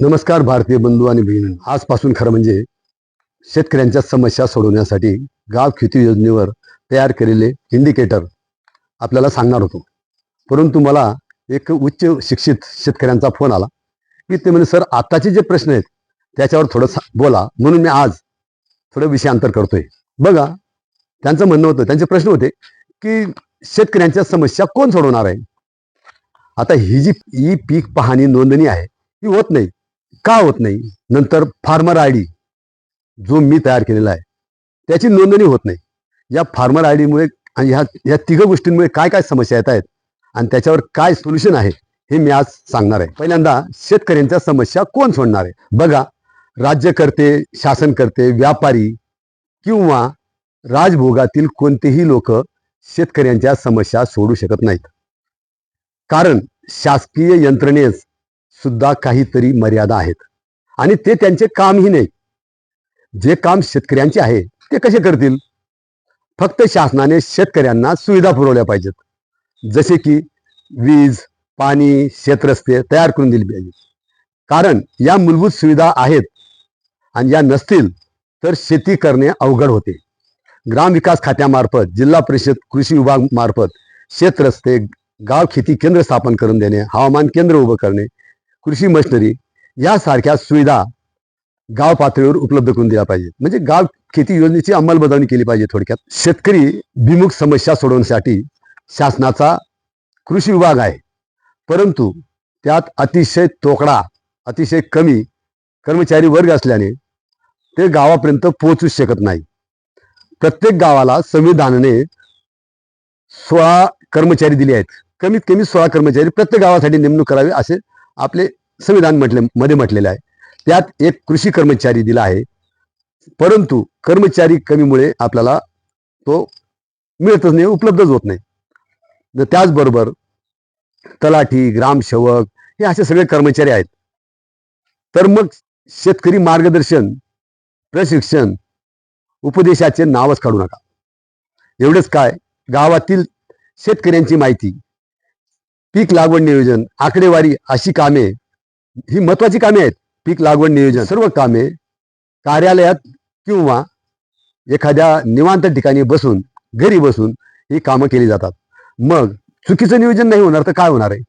नमस्कार भारतीय बंधू आणि बहिणी आजपासून खरं म्हणजे शेतकऱ्यांच्या समस्या सोडवण्यासाठी गाव खेती योजनेवर तयार केलेले इंडिकेटर आपल्याला सांगणार होतो. परंतु मला एक उच्च शिक्षित शेतकऱ्यांचा फोन आला. की ते म्हणजे सर आताचे जे प्रश्न आहेत त्याच्यावर थोडं सा- बोला. म्हणून मी आज थोडं विषयांतर करतोय. बघा त्यांचं म्हणणं होतं त्यांचे प्रश्न होते की शेतकऱ्यांच्या समस्या कोण सोडवणार आहे? आता ही जी ई पीक पाहणी नोंदणी आहे ही होत नाही. का होत नाही? नंतर फार्मर आय डी जो मी तयार केलेला आहे त्याची नोंदणी होत नाही. या फार्मर आय डीमुळे आणि ह्या ह्या तिघ गोष्टींमुळे काय काय समस्या येत आहेत आणि त्याच्यावर काय सोल्युशन आहे हे मी आज सांगणार आहे. पहिल्यांदा शेतकऱ्यांच्या समस्या कोण सोडणार आहे? बघा राज्यकर्ते शासनकर्ते व्यापारी किंवा राजभोगातील कोणतेही लोक शेतकऱ्यांच्या समस्या सोडू शकत नाहीत. कारण शासकीय यंत्रणेस सुद्धा काहीतरी मर्यादा आहेत. आणि ते त्यांचे कामही नाही. जे काम शेतकऱ्यांचे आहे ते कसे करतील? फक्त शासनाने शेतकऱ्यांना सुविधा पुरवल्या पाहिजेत. जसे की वीज पाणी शेतरस्ते तयार करून दिली पाहिजे कारण या मूलभूत सुविधा आहेत आणि या नसतील तर शेती करणे अवघड होते. ग्रामविकास खात्यामार्फत जिल्हा परिषद कृषी विभाग मार्फत शेतरस्ते गाव खेती केंद्र स्थापन करून देणे हवामान केंद्र उभं करणे कृषी मशिनरी यासारख्या सुविधा गाव पातळीवर उपलब्ध करून दिल्या पाहिजे म्हणजे गाव खेती योजनेची अंमलबजावणी केली पाहिजे थोडक्यात. शेतकरी विमुख समस्या सोडवण्यासाठी शासनाचा कृषी विभाग आहे. परंतु त्यात अतिशय तोकडा अतिशय कमी कर्मचारी वर्ग असल्याने ते गावापर्यंत पोहोचू शकत नाही. प्रत्येक गावाला संविधानाने सोळा कर्मचारी दिले आहेत. कमीत कमी सोळा कर्मचारी प्रत्येक गावासाठी नेमणूक करावी असे आपले संविधान म्हटले मध्ये म्हटलेले आहे. त्यात एक कृषी कर्मचारी दिला आहे. परंतु कर्मचारी कमीमुळे आपल्याला तो मिळतच नाही उपलब्धच होत नाही. तर त्याचबरोबर तलाठी ग्रामसेवक हे असे सगळे कर्मचारी आहेत. तर मग शेतकरी मार्गदर्शन प्रशिक्षण उपदेशाचे नावच काढू नका. एवढंच काय? गावातील शेतकऱ्यांची माहिती. पीक लागवड नियोजन आकडेवारी अशी कामे ही महत्वाची कामे आहेत. पीक लागवड नियोजन सर्व कामे कार्यालयात किंवा एखाद्या निवांत ठिकाणी बसून घरी बसून ही कामं केली जातात. मग चुकीचं नियोजन नाही होणार तर काय होणार आहे?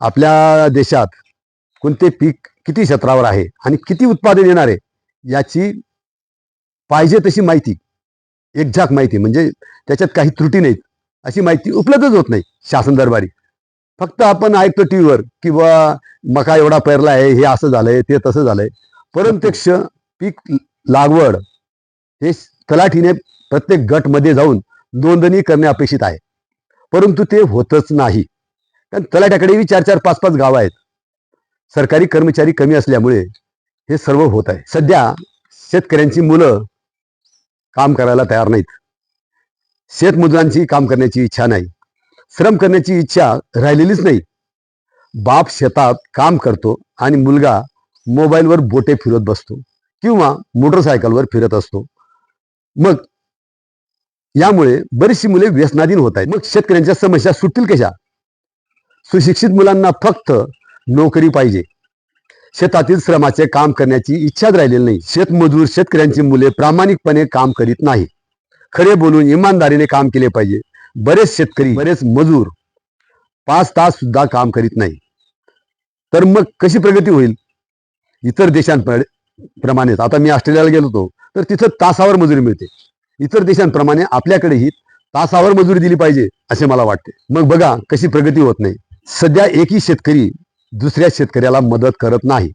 आपल्या देशात कोणते पीक किती क्षेत्रावर आहे आणि किती उत्पादन येणार आहे याची पाहिजे तशी माहिती एकझाक माहिती म्हणजे त्याच्यात काही त्रुटी नाहीत अशी माहिती उपलब्धच होत नाही. शासन दरबारी फक्त आपण ऐकतो टी व्हीवर मका एवढा पेरला आहे हे असं झालंय ते तसं झालंय. परंतक्ष पीक लागवड हे तलाठीने प्रत्येक गटमध्ये जाऊन नोंदणी करणे अपेक्षित आहे. परंतु ते होतच नाही. कारण तलाठ्याकडेही चार चार पाच पाच गावं आहेत. सरकारी कर्मचारी कमी असल्यामुळे हे सर्व होत आहे. सध्या शेतकऱ्यांची मुलं काम करायला तयार नाहीत. शेतमजुरांची काम करण्याची इच्छा नाही. श्रम करण्याची इच्छा राहिलेलीच नाही. बाप शेतात काम करतो आणि मुलगा मोबाईलवर बोटे फिरत बसतो किंवा मोटरसायकलवर फिरत असतो. मग यामुळे बरीचशी मुले व्यसनाधीन होत आहेत. मग शेतकऱ्यांच्या समस्या सुटतील कशा? सुशिक्षित मुलांना फक्त नोकरी पाहिजे. शेतातील श्रमाचे काम करण्याची इच्छाच राहिलेली नाही. शेतमजूर शेतकऱ्यांची मुले प्रामाणिकपणे काम करीत नाही खरे बोलून इमानदारीने काम केले पाहिजे. बरेच शेतकरी बरेच मजूर पाच तास सुद्धा काम करीत नाही. तर मग कशी प्रगती होईल? इतर देशांप्रमाणेच आता मी ऑस्ट्रेलियाला गेलो होतो तर तिथं तासावर मजुरी मिळते. इतर देशांप्रमाणे आपल्याकडेही तासावर मजुरी दिली पाहिजे असे मला वाटते. मग बघा कशी प्रगती होत नाही. सध्या एकही शेतकरी दुसऱ्या शेतकऱ्याला मदत करत नाही.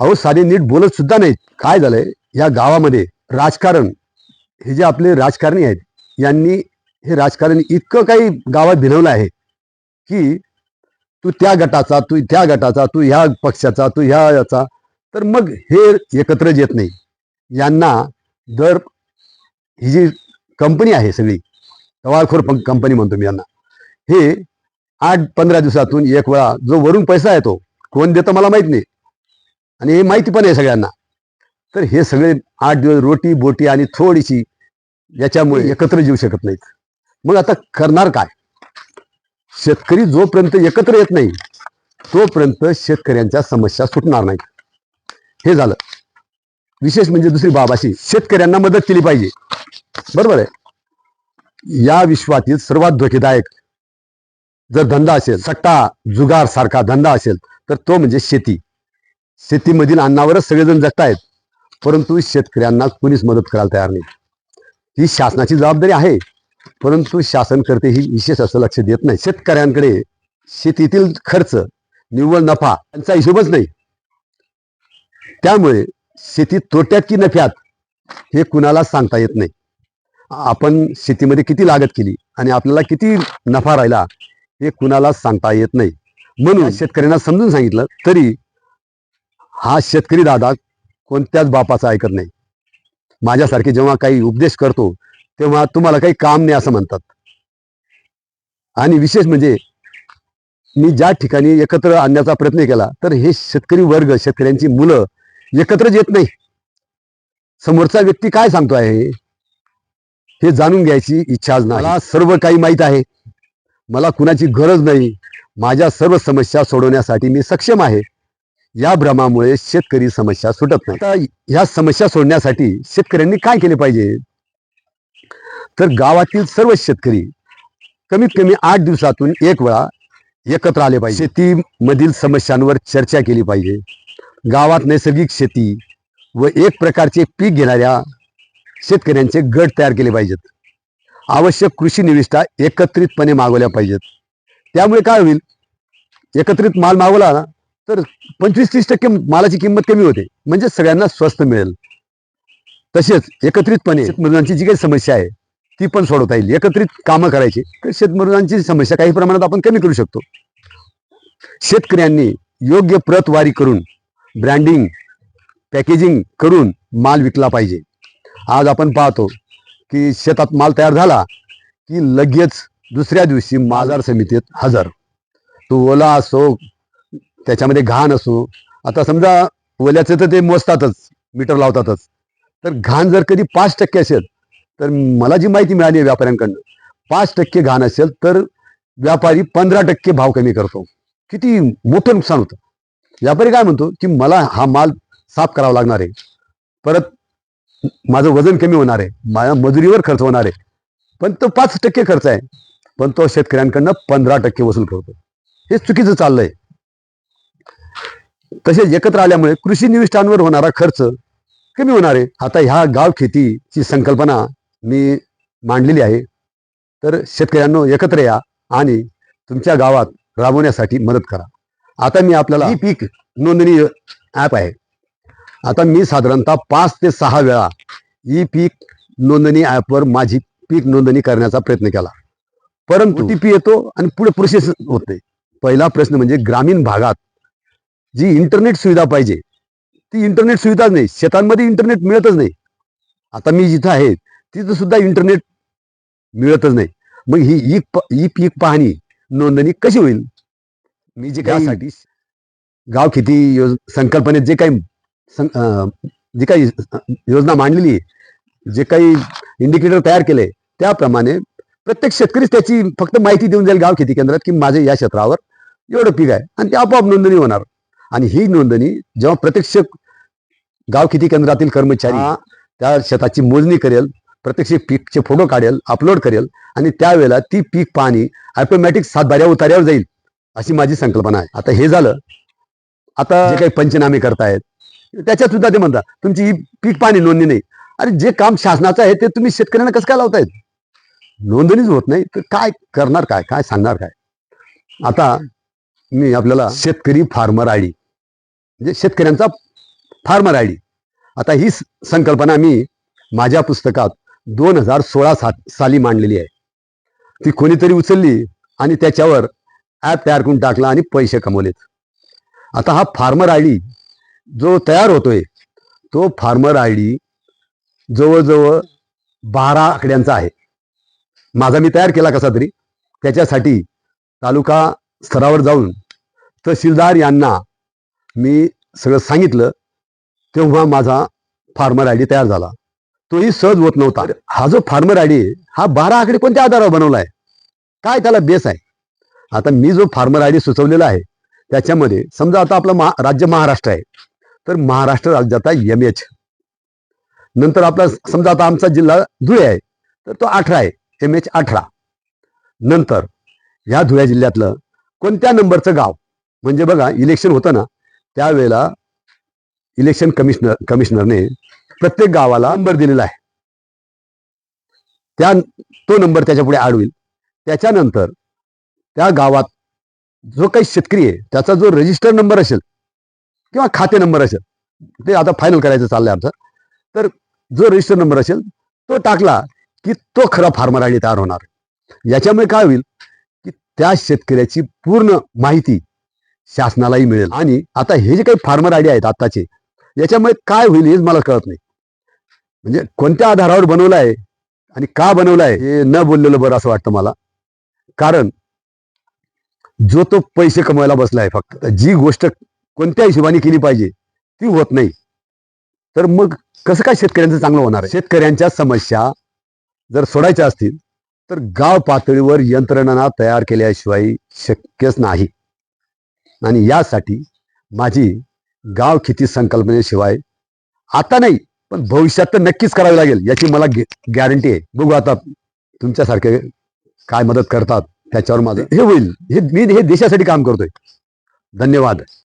अहो साधे नीट बोलत सुद्धा नाहीत. काय झालंय? या गावामध्ये राजकारण हे जे आपले राजकारणी आहेत यांनी हे राजकारण इतकं काही गावात भिनवलं आहे की तू त्या गटाचा तू त्या गटाचा तू ह्या पक्षाचा तू ह्या याचा तर मग हे एकत्र येत नाही. यांना दर ही जी कंपनी आहे सगळी टवाळखोर कंपनी म्हणतो मी यांना हे आठ पंधरा दिवसातून एक वेळा जो वरून पैसा येतो कोण देतं मला माहीत नाही. आणि हे माहिती पण आहे सगळ्यांना. तर हे सगळे आठ दिवस रोटी बोटी आणि थोडीशी याच्यामुळे एकत्र जीवू शकत नाहीत. मग आता करणार काय? शेतकरी जोपर्यंत एकत्र येत नाही तोपर्यंत शेतकऱ्यांच्या समस्या सुटणार नाहीत. हे झालं. विशेष म्हणजे दुसरी बाब अशी शेतकऱ्यांना मदत केली पाहिजे. बरोबर आहे? या विश्वातील सर्वात धोकेदायक जर धंदा असेल सट्टा जुगार सारखा धंदा असेल तर तो म्हणजे शेती. शेतीमधील अन्नावरच सगळेजण जगतायत परंतु शेतकऱ्यांना कुणीच मदत करायला तयार नाही. ही शासनाची जबाबदारी आहे. परंतु शासनकर्ते ही विशेष असं लक्ष देत नाही. शेतकऱ्यांकडे शेतीतील खर्च निव्वळ नफा यांचा हिशोबच नाही. त्यामुळे शेती तोट्यात की नफ्यात हे कुणाला सांगता येत नाही. आपण शेतीमध्ये किती लागत केली आणि आपल्याला किती नफा राहिला हे कुणाला सांगता येत नाही. म्हणून शेतकऱ्यांना समजून सांगितलं तरी हा शेतकरी दादा कोणत्याच बापाचा ऐकत नाही. माझ्यासारखे जेव्हा काही उपदेश करतो तेव्हा तुम्हाला काही काम नाही असं म्हणतात. आणि विशेष म्हणजे मी ज्या ठिकाणी एकत्र आणण्याचा प्रयत्न केला तर हे शेतकरी वर्ग शेतकऱ्यांची मुलं एकत्रच येत नाही. समोरचा व्यक्ती काय सांगतो आहे हे जाणून घ्यायची इच्छाच नाही. मला सर्व काही माहीत आहे. मला कुणाची गरज नाही. माझ्या सर्व समस्या सोडवण्यासाठी मी सक्षम आहे. या भ्रमामुळे शेतकरी समस्या सुटत नाही. आता ह्या समस्या सोडण्यासाठी शेतकऱ्यांनी काय केले पाहिजे? तर गावातील सर्व शेतकरी कमीत कमी आठ दिवसातून एक वेळा एकत्र आले पाहिजे. शेतीमधील समस्यांवर चर्चा केली पाहिजे. गावात नैसर्गिक शेती व एक प्रकारचे पीक घेणाऱ्या शेतकऱ्यांचे गट तयार केले पाहिजेत. आवश्यक कृषी निविष्ठा एकत्रितपणे मागवल्या पाहिजेत. त्यामुळे काय होईल? एकत्रित माल मागवला ना तर पंचवीस तीस टक्के मालाची किंमत कमी होते. म्हणजे सगळ्यांना स्वस्त मिळेल. तसेच एकत्रितपणे मजुरांची जी काही समस्या आहे ती पण सोडवता येईल. एकत्रित कामं करायची. तर शेतमजुरांची समस्या काही प्रमाणात आपण कमी करू शकतो. शेतकऱ्यांनी योग्य प्रतवारी करून ब्रँडिंग पॅकेजिंग करून माल विकला पाहिजे. आज आपण पाहतो की शेतात माल तयार झाला की लगेच दुसऱ्या दिवशी बाजार समितीत हजर. तो ओला असो त्याच्यामध्ये घाण असो. आता समजा ओल्याचं तर ते मोजतातच मीटर लावतातच. तर घाण जर कधी पाच टक्के असेल तर मला जी माहिती मिळाली आहे व्यापाऱ्यांकडनं पाच टक्के घाण असेल तर व्यापारी पंधरा टक्के भाव कमी करतो. किती मोठं नुकसान होतं. व्यापारी काय म्हणतो की मला हा माल साफ करावा लागणार आहे. परत माझं वजन कमी होणार आहे. माझ्या मजुरीवर खर्च होणार आहे. पण तो पाच टक्के खर्च आहे. पण तो शेतकऱ्यांकडनं पंधरा टक्के वसूल करतो. हे चुकीचं चाललंय. तसेच एकत्र आल्यामुळे कृषी निविष्ठांवर होणारा खर्च कमी होणार आहे. आता ह्या गाव खेतीची संकल्पना मी मांडलेली आहे. तर शेतकऱ्यांनो एकत्र या आणि तुमच्या गावात राबवण्यासाठी मदत करा. आता मी आपल्याला ही पीक नोंदणी ॲप आहे. आता मी साधारणतः पाच ते सहा वेळा ई पीक नोंदणी ॲपवर माझी पीक नोंदणी करण्याचा प्रयत्न केला. परंतु टी पी येतो आणि पुढे प्रोसेस होत. पहिला प्रश्न म्हणजे ग्रामीण भागात जी इंटरनेट सुविधा पाहिजे ती इंटरनेट सुविधाच नाही. शेतांमध्ये इंटरनेट मिळतच नाही. आता मी जिथं आहे तिथं सुद्धा इंटरनेट मिळतच नाही. मग ही ई पीक पाहणी नोंदणी कशी होईल? मी जे काही गाव खेती योज संकल्पनेत जे काही जी काही योजना मांडलेली आहे जे काही इंडिकेटर तयार केले त्याप्रमाणे प्रत्येक शेतकरीच त्याची फक्त माहिती देऊन जाईल गाव खेती केंद्रात की माझे या क्षेत्रावर एवढं पीक आहे आणि ते आपोआप नोंदणी होणार. आणि ही नोंदणी जेव्हा प्रत्यक्ष गाव खेती केंद्रातील कर्मचारी त्या शेताची मोजणी करेल प्रत्यक्ष पीकचे फोटो काढेल अपलोड करेल आणि त्यावेळेला ती पीक पाहणी ऑटोमॅटिक सातबाऱ्या उतार्यावर जाईल अशी माझी संकल्पना आहे. आता हे झालं. आता जे काही पंचनामे करतायत त्याच्यात सुद्धा ते म्हणतात तुमची ही पीक पाणी नोंदणी नाही. अरे जे काम शासनाचं आहे ते तुम्ही शेतकऱ्यांना कसं काय लावतायत? नोंदणीच होत नाही. तर काय करणार काय? काय सांगणार काय? आता मी आपल्याला शेतकरी फार्मर आय डी म्हणजे शेतकऱ्यांचा फार्मर आय डी. आता ही संकल्पना मी माझ्या पुस्तकात दोन हजार सोळा सात साली मांडलेली आहे. ती कोणीतरी उचलली आणि त्याच्यावर ॲप तयार करून टाकला आणि पैसे कमवलेत. आता हा फार्मर आय डी जो तयार होतोय तो फार्मर आय डी जवळजवळ बारा आकड्यांचा आहे. माझा मी तयार केला कसा तरी त्याच्यासाठी तालुका स्तरावर जाऊन तहसीलदार यांना मी सगळं सांगितलं तेव्हा माझा फार्मर आय डी तयार झाला. तोही सहज होत नव्हता. हा जो फार्मर आय डी हा बारा आकडे कोणत्या आधारावर बनवला आहे काय त्याला बेस आहे? आता मी जो फार्मर आय डी सुचवलेला आहे त्याच्यामध्ये समजा आता आपलं महा राज्य महाराष्ट्र आहे. तर महाराष्ट्र राज्याचा एम एच नंतर आपला समजा आता आमचा जिल्हा धुळे आहे तर तो अठरा आहे एम एच अठरा. नंतर ह्या धुळे जिल्ह्यातलं कोणत्या नंबरचं गाव? म्हणजे बघा इलेक्शन होतं ना त्यावेळेला इलेक्शन कमिशनर कमिशनरने प्रत्येक गावाला नंबर दिलेला आहे. त्या तो नंबर त्याच्या पुढे आडवील त्याच्यानंतर त्या गावात जो काही शेतकरी आहे त्याचा जो रजिस्टर नंबर असेल किंवा खाते नंबर असेल ते आता फायनल करायचं चाललंय आमचं. तर जो रजिस्टर नंबर असेल तो टाकला की तो खरा फार्मर आयडी तयार होणार. याच्यामुळे काय होईल की त्या शेतकऱ्याची पूर्ण माहिती शासनालाही मिळेल. आणि आता हे जे काही फार्मर आयडी आहेत आताचे याच्यामुळे काय होईल हेच मला कळत नाही. म्हणजे कोणत्या आधारावर बनवलं आहे आणि का बनवलं आहे हे न बोललेलं बरं असं वाटतं मला. कारण जो तो पैसे कमवायला बसला आहे फक्त जी गोष्ट कोणत्या हिशोबाने केली पाहिजे ती होत नाही. तर मग कसं काय शेतकऱ्यांचं चांगलं होणार आहे? शेतकऱ्यांच्या समस्या जर सोडायच्या असतील तर गाव पातळीवर यंत्रणा तयार केल्याशिवाय शक्यच नाही. आणि यासाठी माझी गाव खेती संकल्पनेशिवाय आता नाही. पण भविष्यात तर नक्कीच करावी लागेल याची मला गॅरंटी आहे. बघू आता तुमच्यासारखे काय मदत करतात त्याच्यावर माझं हे होईल. हे मी हे देशासाठी काम करतोय. धन्यवाद.